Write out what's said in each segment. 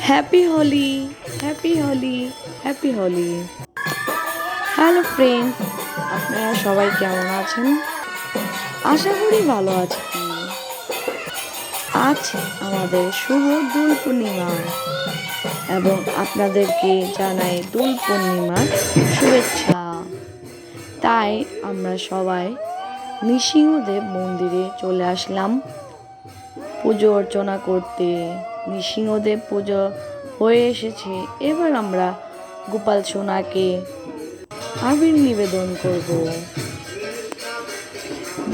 Happy Holi happy Holi happy Holi hello friend আপনারা সবাই কেমন আছেন? আশা করি ভালো আছেন। আজ আমাদের শুভ দোল পূর্ণিমা। এবং আপনাদেরকে জানাই দোল পূর্ণিমার শুভেচ্ছা। তাই আমরা সবাই নৃসিংহদেব মন্দিরে চলে আসলাম। পুজো অর্চনা করতে, নৃসিংহদেব পুজো হয়ে এসেছে। এবার আমরা গোপাল সোনাকে আবির নিবেদন করব।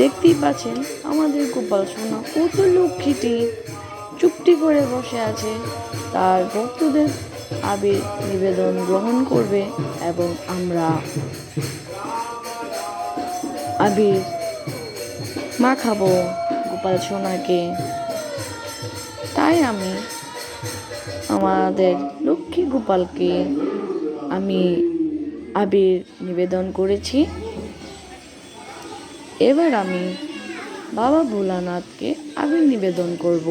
দেখতেই পাচ্ছেন, আমাদের গোপাল সোনা কত লক্ষ্মীটি চুপটি করে বসে আছে। তার ভক্তদের আবির নিবেদন গ্রহণ করবে এবং আমরা আবির মাখাবো গোপাল সোনাকে। তাই আমি আমাদের লক্ষ্মী গোপালকে আমি আবির নিবেদন করেছি। এবার আমি বাবা ভোলানাথকে আবির নিবেদন করব।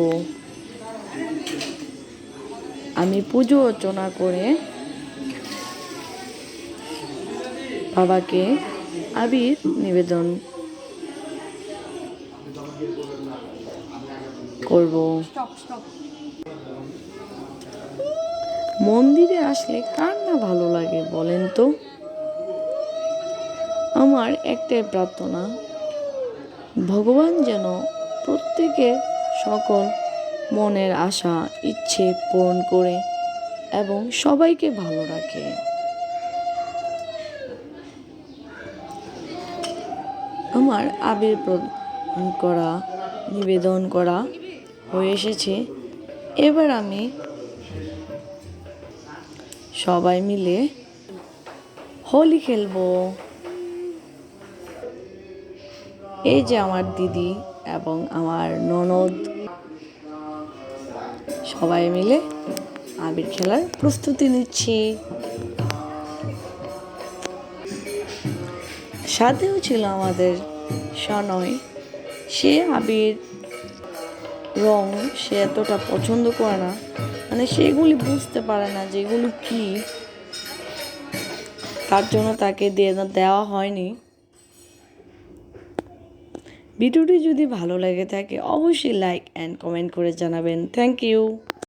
আমি পুজো অর্চনা করে বাবাকে আবির নিবেদন করব। মন্দিরে আসলে কার না ভালো লাগে বলেন তো? আমার একটাই প্রার্থনা ভগবান যেন প্রত্যেকের সকল মনের আশা ইচ্ছে পূরণ করে এবং সবাইকে ভালো রাখে। আমার আবির প্রদান করা নিবেদন করা হয়ে এসেছে। এবার আমি সবাই মিলে হোলি খেলব। এই যে আমার দিদি এবং আমার ননদ। সবাই মিলে আবির খেলার প্রস্তুতি নিচ্ছি। সাথেও ছিল আমাদের সনয়। সে আবির রং সে এতটা পছন্দ করে না। মানে সেগুলি বুঝতে পারে না যেগুলো কি। তার জন্য তাকে দেওয়া হয়নি। ভিডিওটি যদি ভালো লেগে থাকে, অবশ্যই লাইক অ্যান্ড কমেন্ট করে জানাবেন। Thank you